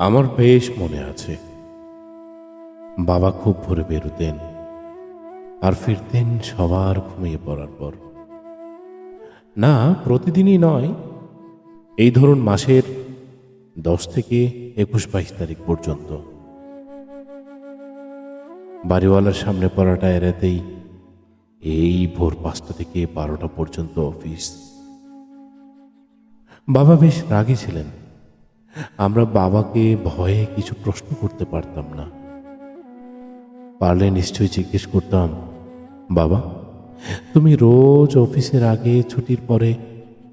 আমার বেশ মনে আছে। বাবা খুব ভোরে বেরোতেন আর ফিরতেন সবার ঘুমিয়ে পড়ার পর। না, প্রতিদিনই নয়। এই ধরুন মাসের দশ থেকে একুশ বাইশ তারিখ পর্যন্ত। বাড়িওয়ালার সামনে পড়াটা এড়াতেই এই ভোর পাঁচটা থেকে বারোটা পর্যন্ত অফিস। বাবা বেশ রাগী ছিলেন। আমরা বাবাকে ভয়ে কিছু প্রশ্ন করতে পারতাম না। পারলে নিশ্চয়ই জিজ্ঞেস করতাম, বাবা, তুমি রোজ অফিসের আগে ছুটির পরে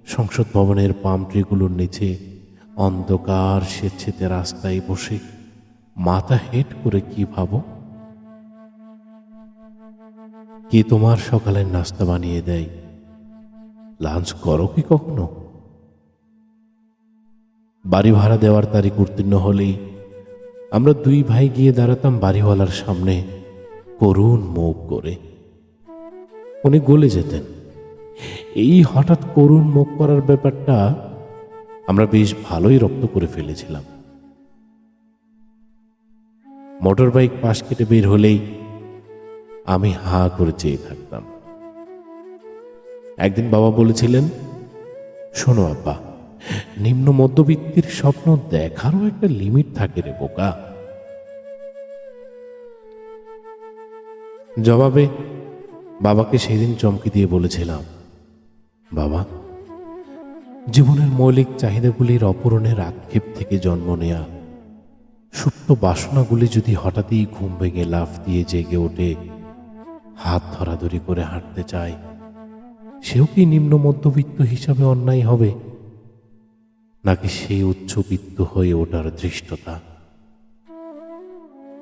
সংসদ ভবনের পাম ট্রিগুলোর নিচে অন্ধকার স্বেচ্ছেতে রাস্তায় বসে মাথা হেট করে কি ভাবো? কে তোমার সকালের নাস্তা বানিয়ে দেয়? লাঞ্চ করো কি কখনো? বাড়ি ভাড়া দেওয়ার তারিখ উত্তীর্ণ হলেই আমরা দুই ভাই গিয়ে দাঁড়াতাম বাড়িওয়ালার সামনে, করুণ মুখ করে। উনি গলে যেতেন। এই হঠাৎ করুণ মুখ করার ব্যাপারটা আমরা বেশ ভালোই রক্ত করে ফেলেছিলাম। মোটর বাইক পাশ কেটে বের হলেই আমি হা করে চেয়ে থাকতাম। একদিন বাবা বলেছিলেন, শোনো আব্বা নিম্ন মধ্যবিত্তির স্বপ্ন দেখারও একটা লিমিট থাকে রে বোকা। জবাবে বাবাকে সেদিন চমকে দিয়ে বলেছিলাম, বাবা, জীবনের মৌলিক চাহিদাগুলির অপূরণের আক্ষেপ থেকে জন্ম নেয়া। সুপ্ত বাসনাগুলি যদি হঠাৎই ঘুম ভেঙে লাফ দিয়ে জেগে ওঠে, হাত ধরাধরি করে হাঁটতে চায়, সেও কি নিম্ন মধ্যবিত্ত হিসাবে অন্যায় হবে? নাকি সেই উচ্চবিত্ত হয়ে ওঠার দৃষ্টতা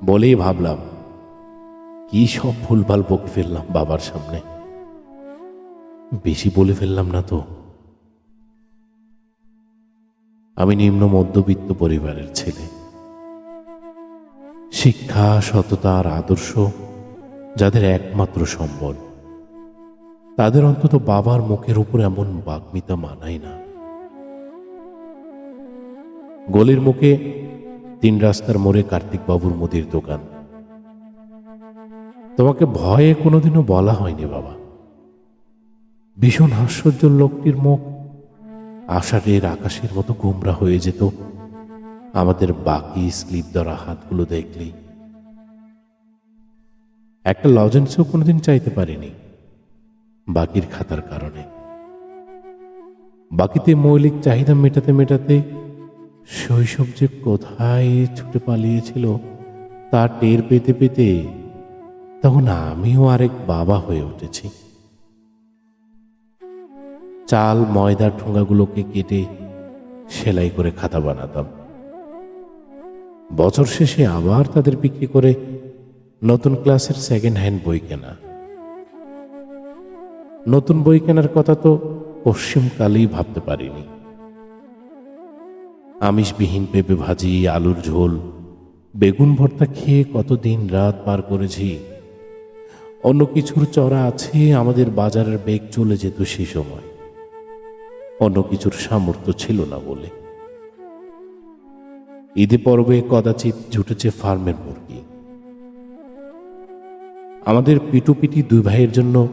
বলেই ভাবলাম, কি সব ভুলভাল বকে ফেললাম বাবার সামনে। বেশি বলে ফেললাম না তো। আমি নিম্ন মধ্যবিত্ত পরিবারের ছেলে। শিক্ষা, সততা আর আদর্শ যাদের একমাত্র সম্বল, তাদের অন্তত বাবার মুখের উপর এমন বাগ্মিতা মানায় না। গলির মুখে তিন রাস্তার মোড়ে কার্তিক বাবুর মুদির দোকান। তোমাকে ভয়ে কোনোদিনও বলা হয়নি বাবা। ভীষণ হাস্যজ্জ্বল লোকটির মুখ। আষাঢ়ের আকাশের মতো গোমরা হয়ে যেত। আমাদের বাকি স্লিপ ধরা হাতগুলো দেখলেই। একটা লজেন্সও কোনোদিন চাইতে পারিনি বাকির খাতার কারণে। বাকিতে মৌলিক চাহিদা মেটাতে মেটাতে শৈশব যে কোথায় ছুটে পালিয়েছিল তা টের পেতে পেতে তখন আমিও আরেক বাবা হয়ে উঠেছি। চাল, ময়দার ঠোঙ্গাগুলোকে কেটে সেলাই করে খাতা বানাতাম। বছর শেষে আবার তাদের বিক্রি করে নতুন ক্লাসের সেকেন্ড হ্যান্ড বই কেনা। নতুন বই কেনার কথা তো পশ্চিমকালেই ভাবতে পারিনি। আমিষবিহীন পেঁপে ভাজি, আলুর ঝোল, বেগুন ভর্তা খেয়ে কতদিন রাত পার করেছি? অন্য কিছুর চড়া আছে, আমাদের বাজারের বেগ চলে যেত সে সময়। অন্য কিছুর সামর্থ্য ছিল না বলে। ঈদে পর্বে কদাচিৎ জুটেছে ফার্মের মুরগি। আমাদের পিটুপিটি দুই ভাইয়ের জন্য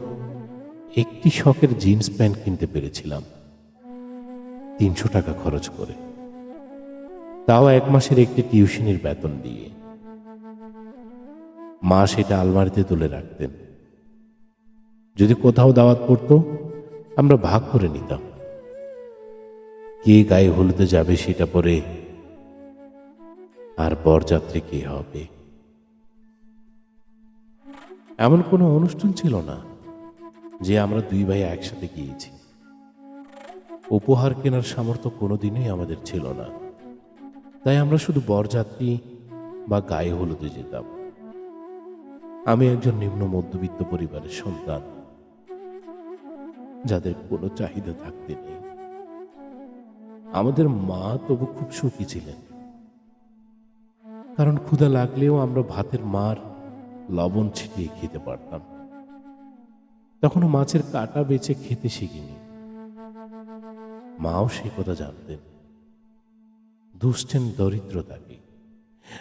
একটি শখের জিন্স প্যান্ট কিনতে পেরেছিলাম। তিনশো টাকা খরচ করে। তাও এক মাসের একটি টিউশনির বেতন দিয়ে। মা সেটা আলমারিতে তুলে রাখতেন। যদি কোথাও দাওয়াত পড়তো, আমরা ভাগ করে নিতাম। কে গায়ে হলুদে যাবে সেটা পরে আর বরযাত্রী কে হবে? এমন কোনো অনুষ্ঠান ছিল না যে আমরা দুই ভাই একসাথে গিয়েছি। উপহার কেনার সামর্থ্য কোনোদিনই আমাদের ছিল না। তাই আমরা শুধু বরযাত্রী বা গায়ে হলুদে যেতাম। আমি একজন নিম্ন মধ্যবিত্ত পরিবারের সন্তান, যাদের কোনো চাহিদা থাকতে নেই। আমাদের মা তবু খুব সুখী ছিলেন। কারণ ক্ষুধা লাগলেও আমরা ভাতের মার লবণ ছিটিয়ে খেতে পারতাম। তখনও মাছের কাটা বেছে খেতে শিখিনি। মাও সে কথা জানতেন। দুষছেন দরিদ্রতাকে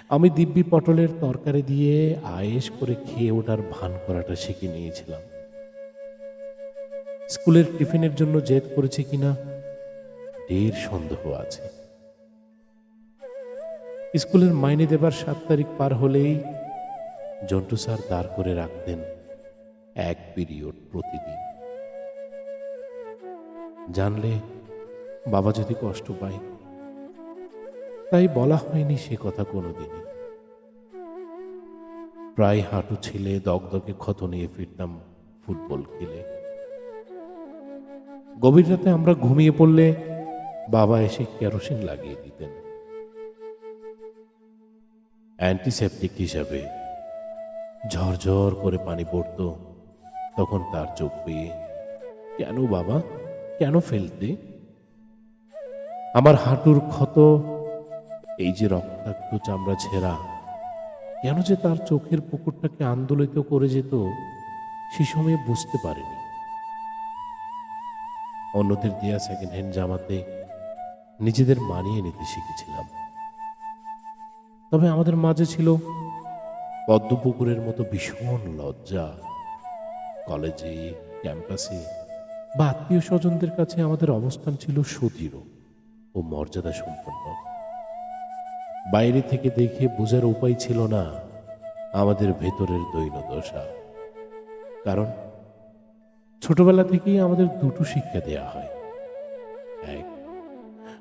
আমি দিব্যি পটলের তরকারি দিয়ে আয়েস করে খেয়ে ওঠার ভান করাটা শিখে নিয়েছিলাম। স্কুলের টিফিনের জন্য জেদ করেছে কিনা? ঢের সন্দেহ আছে। স্কুলের মাইনে দেবার সাত তারিখ পার হলেই জন্টু স্যার দাঁড় করে রাখতেন এক পিরিয়ড প্রতিদিন। জানলে বাবা যদি কষ্ট পায় তাই বলা হয়নি সে কথা কোনোদিনই। প্রায় হাঁটু ছিলে দগদগে ক্ষত নিয়ে ফিরতাম ফুটবল খেলে। গভীর রাতে আমরা ঘুমিয়ে পড়লে বাবা এসে কেরোসিন লাগিয়ে দিতেন। অ্যান্টিসেপটিক হিসাবে ঝরঝর করে পানি পড়তো, তখন তার চোখ পেয়ে, কেন বাবা? কেন ফেলতে? আমার হাঁটুর ক্ষত এই যে রক্তাক্ত চামড়া ছেঁড়া, কেন যে তার চোখের পুকুরটাকে আন্দোলিত করে যেত, সে সময়ে বুঝতে পারেনি। অন্যদের দেয়া সেকেন্ড হ্যান্ড জামাতে নিজেদের মানিয়ে নিতে শিখেছিলাম। তবে আমাদের মাঝে ছিল পদ্মপুকুরের মতো ভীষণ লজ্জা। কলেজে, ক্যাম্পাসে বা আত্মীয় স্বজনদের কাছে আমাদের অবস্থান ছিল সুদৃঢ় ও মর্যাদা সম্পন্ন বাইরে থেকে দেখে বোঝার উপায় ছিল না আমাদের ভেতরের দৈনদশা কারণ ছোটবেলা থেকেই আমাদের দুটো শিক্ষা দেয়া হয়। এক,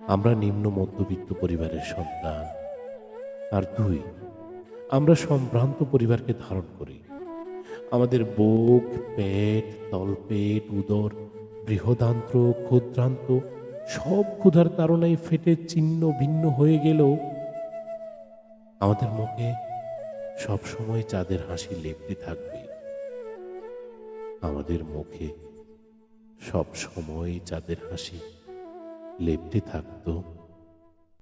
আমরা নিম্ন মধ্যবিত্ত পরিবারের সন্তান। আর দুই, আমরা সম্ভ্রান্ত পরিবারকে ধারণ করি। আমাদের বুক, পেট, তলপেট, উদর, বৃহদান্ত্র, ক্ষুদ্রান্ত সব ক্ষুধার তাড়নায় ফেটে ছিন্ন ভিন্ন হয়ে গেলেও আমাদের মুখে সবসময় চাঁদের হাসি লেপতে থাকবে। আমাদের মুখে সব সময় চাঁদের হাসি লেপটে থাকতো।